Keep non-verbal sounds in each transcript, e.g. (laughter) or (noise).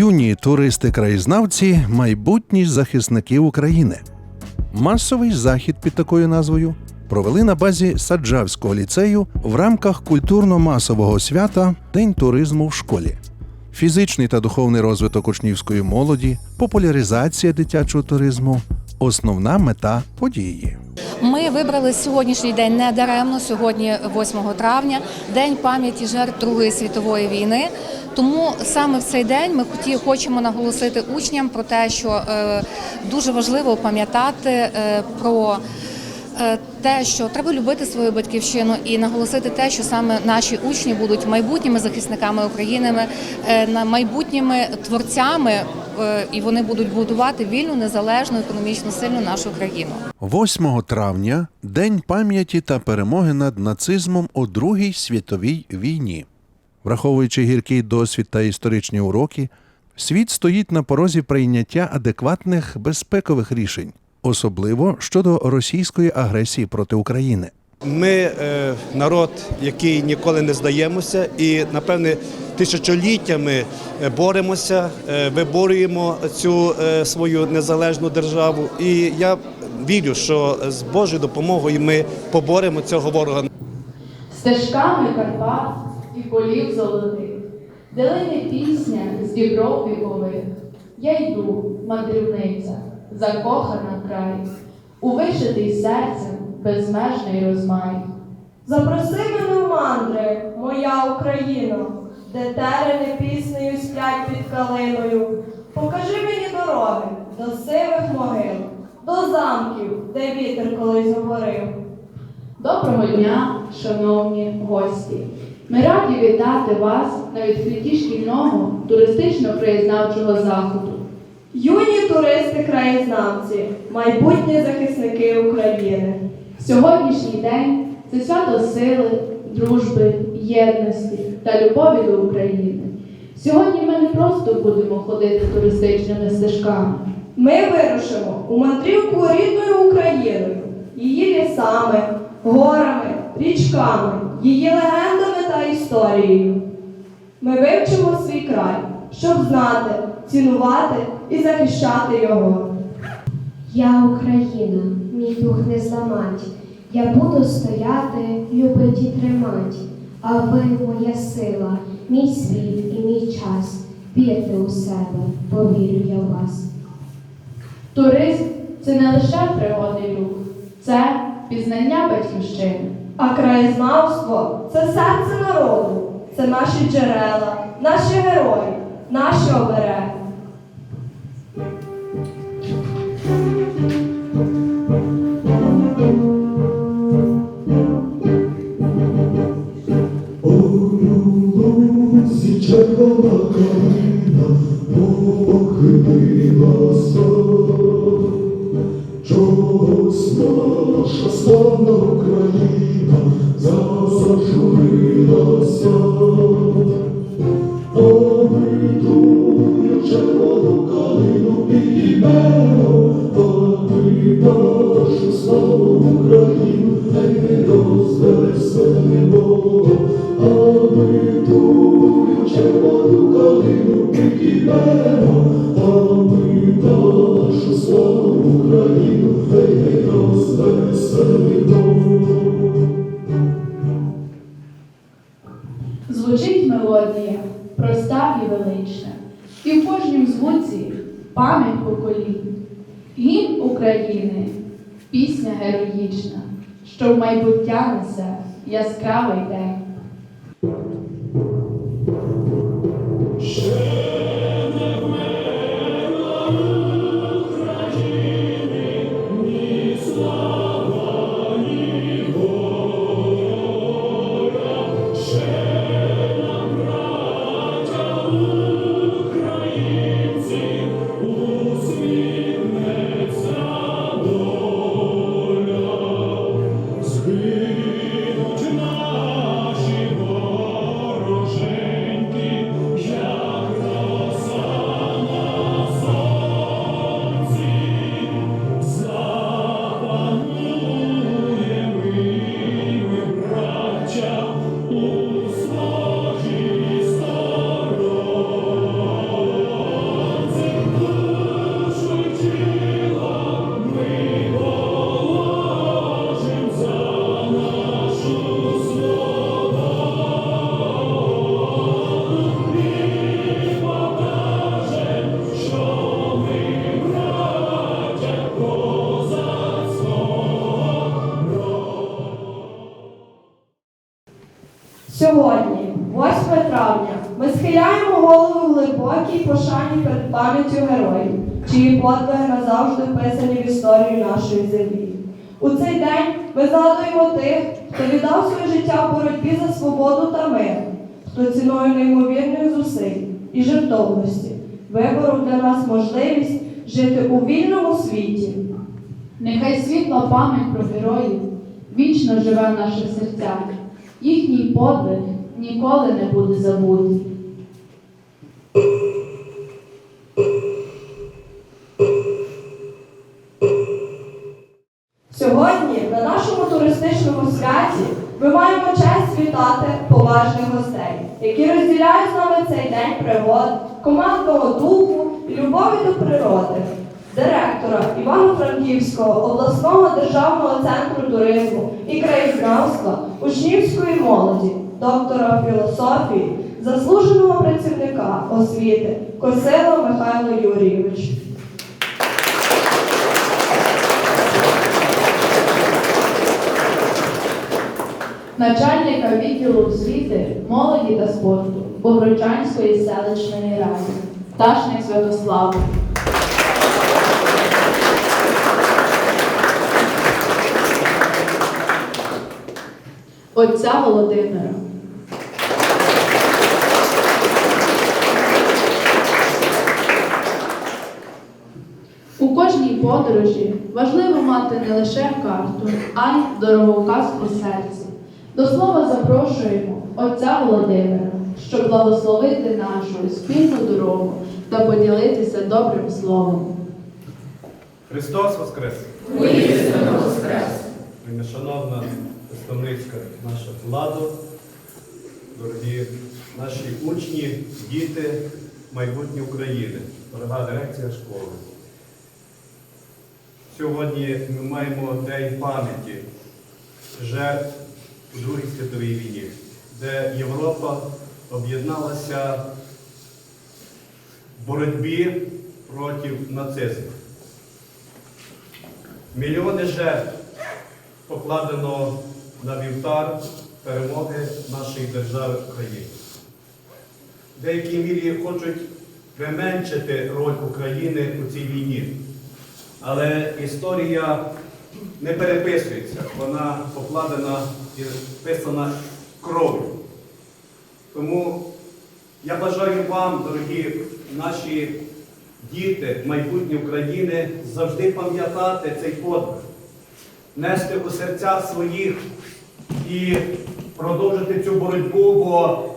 Юні туристи-краєзнавці майбутні захисники України. Масовий захід під такою назвою провели на базі Саджавського ліцею в рамках культурно-масового свята День туризму в школі. Фізичний та духовний розвиток учнівської молоді, популяризація дитячого туризму основна мета події. Ми вибрали сьогоднішній день не даремно. Сьогодні, 8 травня, день пам'яті жертв Другої світової війни. Тому саме в цей день ми хоті- хочемо наголосити учням про те, що е, дуже важливо пам'ятати е, про е, те, що треба любити свою батьківщину, і наголосити те, що саме наші учні будуть майбутніми захисниками України, майбутніми творцями, і вони будуть будувати вільну, незалежну, економічно сильну нашу країну. 8 травня День пам'яті та перемоги над нацизмом у Другій світовій війні. Враховуючи гіркий досвід та історичні уроки, світ стоїть на порозі прийняття адекватних безпекових рішень, особливо щодо російської агресії проти України. Ми е, народ, який ніколи не здаємося, і напевне тисячоліттями е, боремося, е, виборюємо цю свою незалежну державу. І я вірю, що з Божою допомогою ми поборемо цього ворога. стежками Карпат і полів золотих, де пісня з дібров вікових. Я йду, мандрівниця, закохана в край, у вишитий серцем безмежний розмай. Запроси мене в мандри, моя Україно, де терени піснею сплять під калиною. Покажи мені дороги до сивих могил, до замків, де вітер колись говорив. Доброго дня, шановні гості! Ми раді вітати вас на відкритті шкільного туристично-краєзнавчого заходу. Юні туристи-краєзнавці, майбутні захисники України. Сьогоднішній день це свято сили, дружби, єдності та любові до України. Сьогодні ми не просто будемо ходити туристичними стежками. Ми вирушимо у мандрівку рідною Україною, її лісами, горами, річками, її легендами та історією. Ми вивчимо свій край, щоб знати, цінувати і захищати його. Я Україна, мій дух не зламать. Я буду стояти, любить і тримать. А ви моя сила, мій світ і мій час. Вірте у себе, повірю я в вас. Туризм це не лише природний рух, це пізнання батьківщини. А краєзнавство це серце народу, це наші джерела, наші герої, наші обереги. Чогось наша славна Україна пам'яттю героїв, чиї подвиги назавжди вписані в історію нашої землі. У цей день ми згадуємо тих, хто віддав своє життя в боротьбі за свободу та мир, хто ціною неймовірних зусиль і жертовності виборов для нас можливість жити у вільному світі. Нехай світла пам'ять про героїв вічно живе в наших серцях. Їхній подвиг ніколи не буде забутий. Честь поважних гостей, які розділяють з нами цей день пригод, командного духу і любові до природи, директора Івано-Франківського обласного державного центру туризму і краєзнавства учнівської молоді, доктора філософії, заслуженого працівника освіти Косило Михайло Юрійович. Начальника відділу освіти, молоді та спорту Богородчанської селищної ради Ташник Святослав. Отця Володимира. У кожній подорожі важливо мати не лише карту, а й дороговказ у серці. До слова запрошуємо отця Володимира, щоб благословити нашу спільну дорогу та поділитися добрим словом. Христос Воскрес! Воскрес! Шановна представницька наша влада, дорогі наші учні, діти, майбутнє України, дорога дирекція школи. Сьогодні ми маємо День пам'яті жертв у Другій світовій війні, де Європа об'єдналася в боротьбі проти нацизму. Мільйони жертв покладено на вівтар перемоги нашої держави України. В деякій мірі хочуть применшити роль України у цій війні. Але історія не переписується, вона покладена і вписана кров'ю. Тому я бажаю вам, дорогі наші діти, майбутнє України, завжди пам'ятати цей подвиг, нести у серця своїх і продовжити цю боротьбу, бо,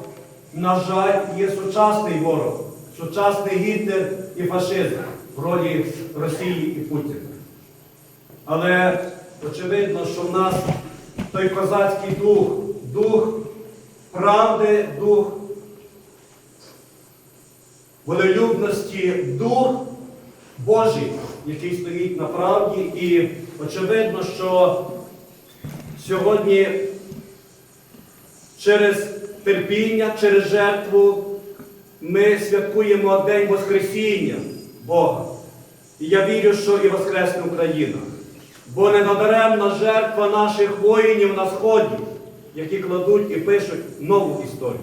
на жаль, є сучасний ворог, сучасний Гітлер і фашизм в ролі Росії і Путіна. Але очевидно, що в нас той козацький дух, дух правди, дух волелюбності, дух Божий, який стоїть на правді. І очевидно, що сьогодні через терпіння, через жертву ми святкуємо День Воскресіння Бога. І я вірю, що і Воскресне Україна. Бо не надаремна жертва наших воїнів на Сході, які кладуть і пишуть нову історію.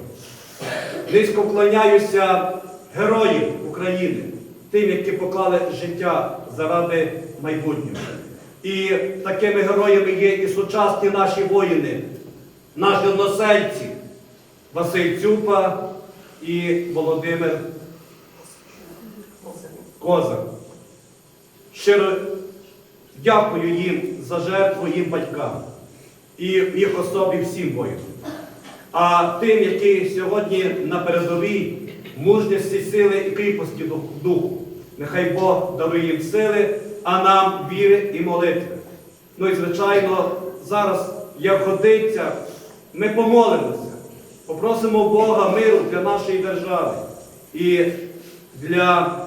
Низько вклоняюся героїв України, тим, які поклали життя заради майбутнього. І такими героями є і сучасні наші воїни, наші односельці Василь Цюпа і Володимир Козак. Щиро дякую їм за жертву їм батькам і їх особі всім воїнам. А тим, які сьогодні на передовій мужності, сили і кріпості духу. Нехай Бог дарує їм сили, а нам віри і молитви. Ну і звичайно, зараз, як годиться, ми помолимося, попросимо Бога миру для нашої держави і для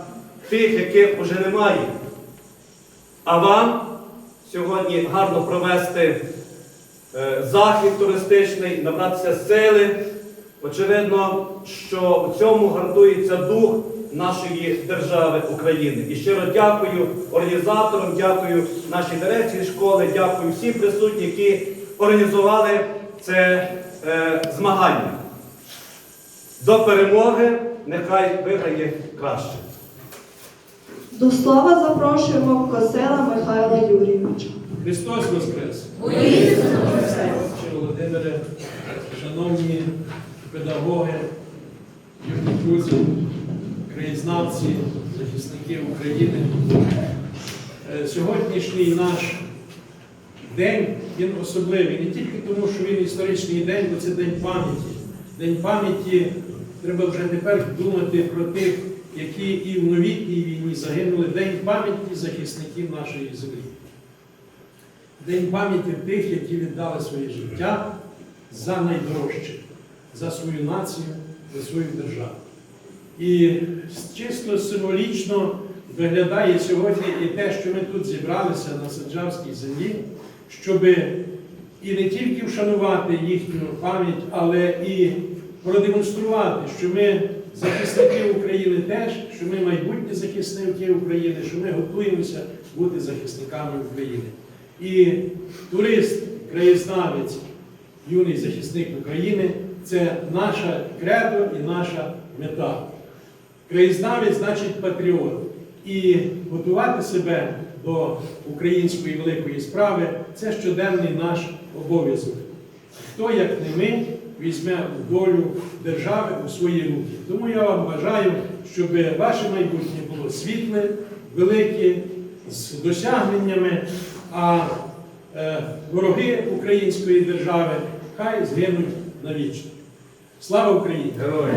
тих, яких вже немає. А вам сьогодні гарно провести е, захід туристичний, набратися сили. Очевидно, що у цьому гартується дух нашої держави України. І щиро дякую організаторам, дякую нашій дирекції школи, дякую всім присутнім, які організували це е, змагання. До перемоги нехай виграє краще. До слова запрошуємо Косила Михайла Юрійовича. Христос Воскрес! Отче Володимире, шановні педагоги, юні друзі, краєзнавці, захисники України. Е, Сьогоднішній наш день він особливий не тільки тому, що він історичний день, бо це день пам'яті. День пам'яті треба вже тепер думати про тих, які і в новітній війні загинули. День пам'яті захисників нашої землі. День пам'яті тих, які віддали своє життя за найдорожче, за свою націю, за свою державу. І чисто символічно виглядає сьогодні і те, що ми тут зібралися на Саджавській землі, щоб і не тільки вшанувати їхню пам'ять, але і продемонструвати, що ми захисники України теж, що ми майбутні захисники України, що ми готуємося бути захисниками України. І турист, краєзнавець, юний захисник України це наша кредо і наша мета. Краєзнавець значить патріот. І готувати себе до української великої справи це щоденний наш обов'язок. Хто, як не ми, візьме долю держави у свої руки. Тому я вам бажаю, щоб ваше майбутнє було світле, велике, з досягненнями, а е, вороги української держави хай згинуть навічно. Слава Україні! Героям!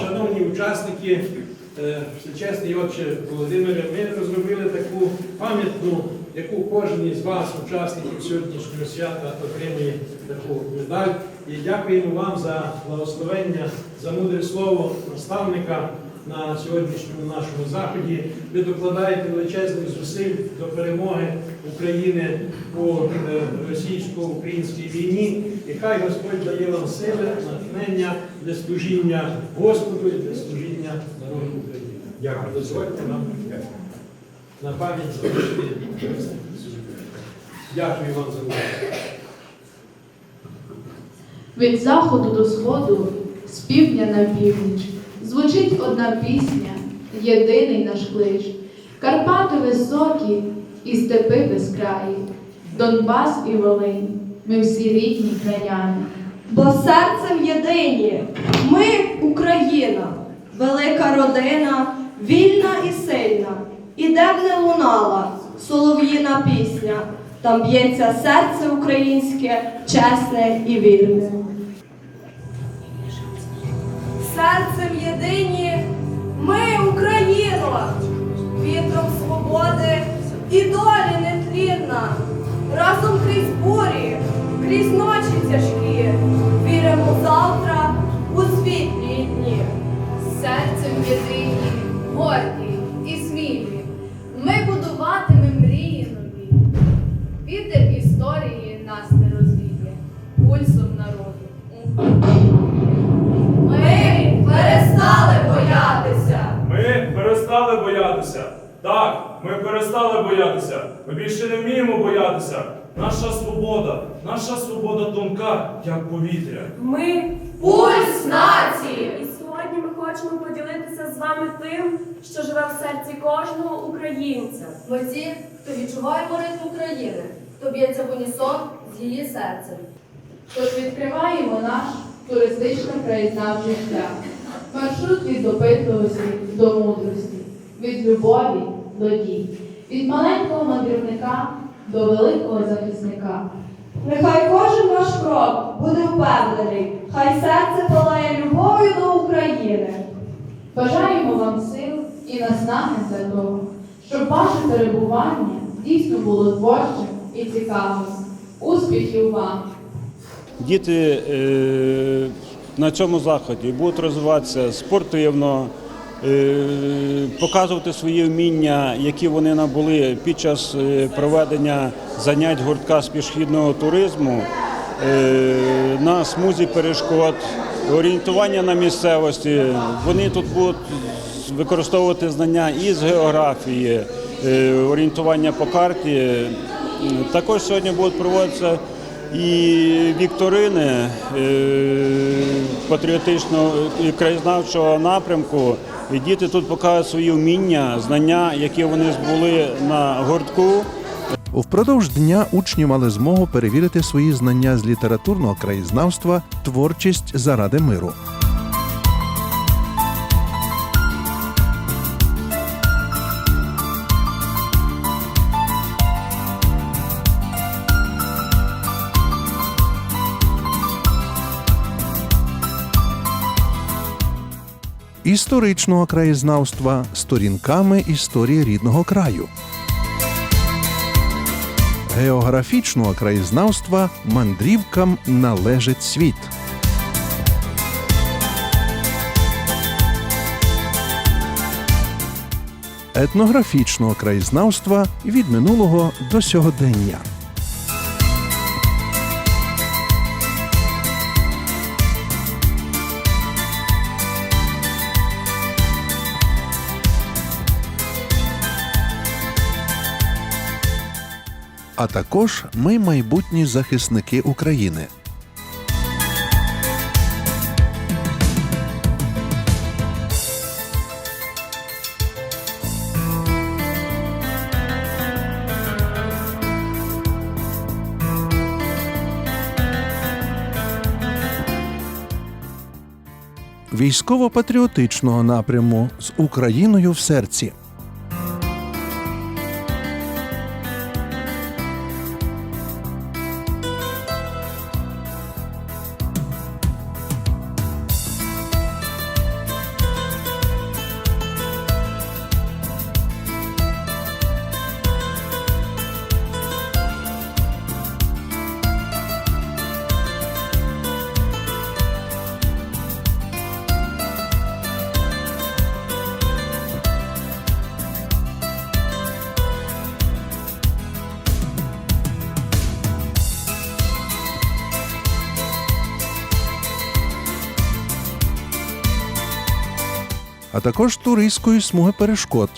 Шановні учасники, е, всечесний отче Володимире, ми розробили таку пам'ятну, яку кожен із вас, учасників сьогоднішнього свята, отримує таку медаль. І дякуємо вам за благословення, за мудре слово наставника на сьогоднішньому нашому заході. Ви докладаєте величезних зусиль до перемоги України у е, російсько-українській війні. І хай Господь дає вам сили, натхнення для служіння Господу і для служіння народу України. Дякую. Дозвольте нам на пам'ять залишити. Дякую вам за увагу. Від заходу до сходу, з півдня на північ, звучить одна пісня, єдиний наш клич. Карпати високі і степи безкраї, Донбас і Волинь, ми всі рідні краяни. Бо серцем єдині ми Україна, велика родина, вільна і сильна. І де б не лунала солов'їна пісня, там б'ється серце українське, чесне і вірне. Серцем єдині ми Україна, вітром свободи і долі нетлінна. Разом крізь бурі, крізь ночі тяжкі, віримо завтра у світлі дні. серцем єдині, горді. Ми будуватимем мрії нові. Вітер історії нас не розвіє, пульсом народу. Ми перестали боятися. Ми перестали боятися. Так, ми перестали боятися. Ми більше не вміємо боятися. Наша свобода, наша свобода тонка, як повітря. Ми Пульс нації! І сьогодні ми хочемо вами тим, що живе в серці кожного українця. Ми ті, хто відчуваємо ритм України, хто б'ється в унісон з її серцем. Тож відкриваємо наш туристичний краєзнавчий шлях. Маршрут від допитливості до мудрості, від любові до дій, від маленького мандрівника до великого захисника. Нехай кожен ваш крок буде впевнений, хай серце палає любов'ю до України. Бажаємо вам сил і наснаги для того, щоб ваше перебування дійсно було творчим і цікавим. Успіхів вам! Діти е, на цьому заході будуть розвиватися спортивно, е, показувати свої вміння, які вони набули під час е, проведення занять гуртка з пішохідного туризму е, на смузі перешкод, орієнтування на місцевості. Вони тут будуть використовувати знання із географії, е, орієнтування по карті. Також сьогодні будуть проводитися і вікторини е, патріотичного і краєзнавчого напрямку. І діти тут показують свої вміння, знання, які вони збули на гуртку. Впродовж дня учні мали змогу перевірити свої знання з літературного краєзнавства, творчість заради миру. Історичного краєзнавства сторінками історії рідного краю. Географічного краєзнавства мандрівкам належить світ. Етнографічного краєзнавства від минулого до сьогодення. А також ми майбутні захисники України. Військово-патріотичного напряму з Україною в серці. Також туристської смуги перешкод.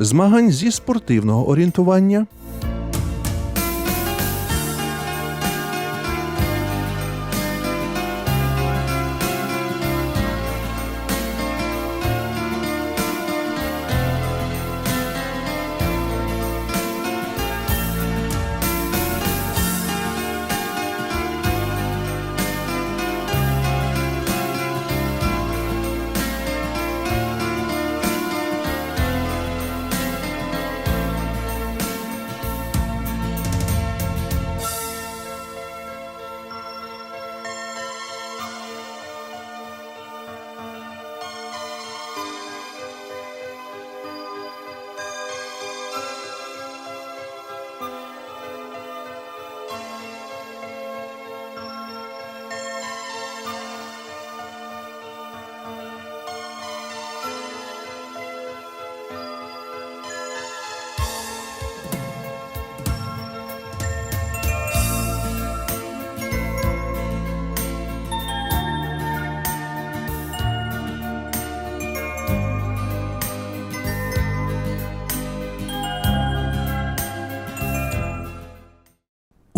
Змагань зі спортивного орієнтування,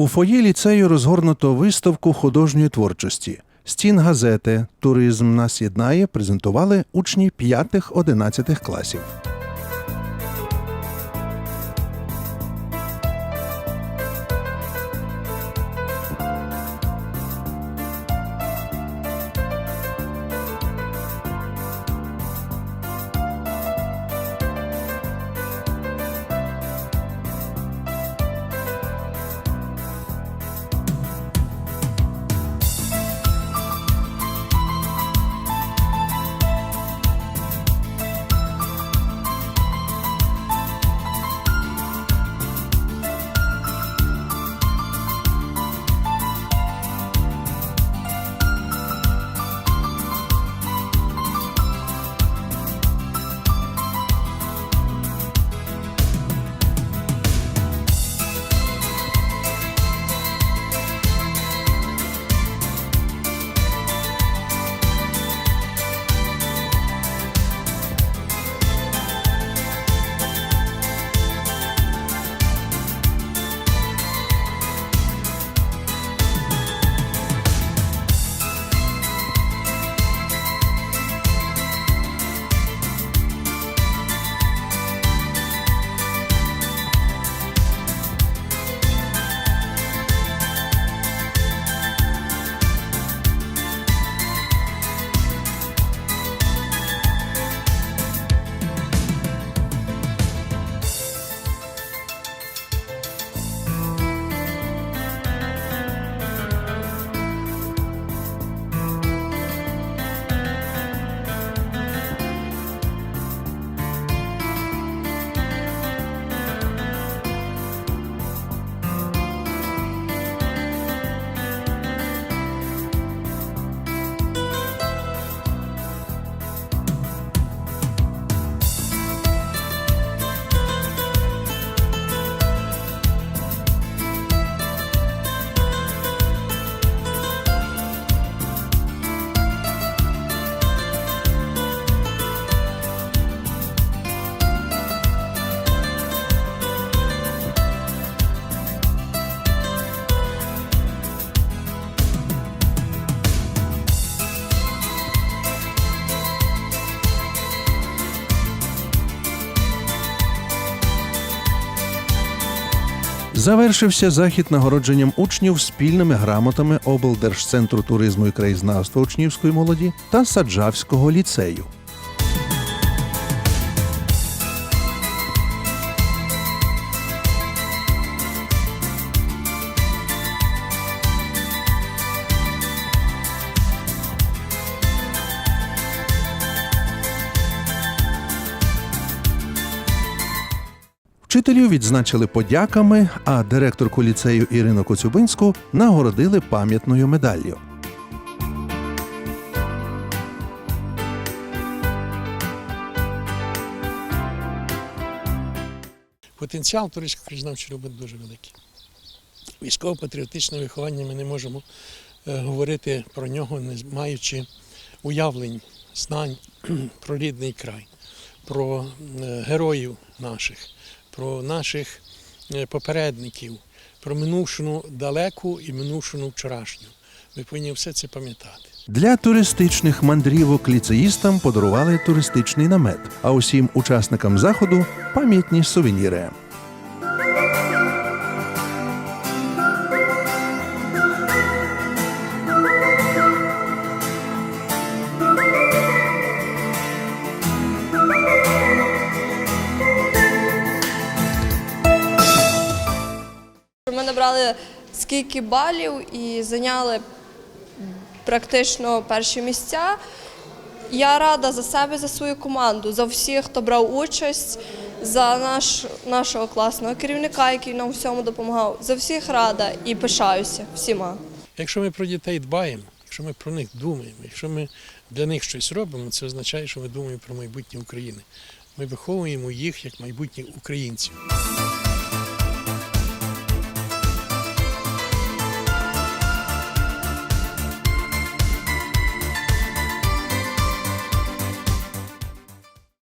У фоє ліцею розгорнуто виставку художньої творчості. Стін газети Туризм нас єднає презентували учні 5-11 класів. Завершився захід нагородженням учнів спільними грамотами облдержцентру туризму і краєзнавства учнівської молоді та Саджавського ліцею. Вчителів відзначили подяками, а директорку ліцею Ірину Коцюбинську нагородили пам'ятною медаллю. Потенціал турецької краєзнавчої роботи дуже великий. Військово-патріотичне виховання ми не можемо е, говорити про нього, не маючи уявлень, знань (clears throat) про рідний край. про е, героїв наших, про наших е, попередників, про минувшину далеку і минувшину вчорашню. Ми повинні все це пам'ятати. Для туристичних мандрівок ліцеїстам подарували туристичний намет, а усім учасникам заходу пам'ятні сувеніри. Скільки балів і зайняли практично перші місця. Я рада за себе, за свою команду, за всіх, хто брав участь, за наш, нашого класного керівника, який нам всьому допомагав. За всіх рада і пишаюся всіма. Якщо ми про дітей дбаємо, якщо ми про них думаємо, якщо ми для них щось робимо, це означає, що ми думаємо про майбутнє України. Ми виховуємо їх як майбутніх українців.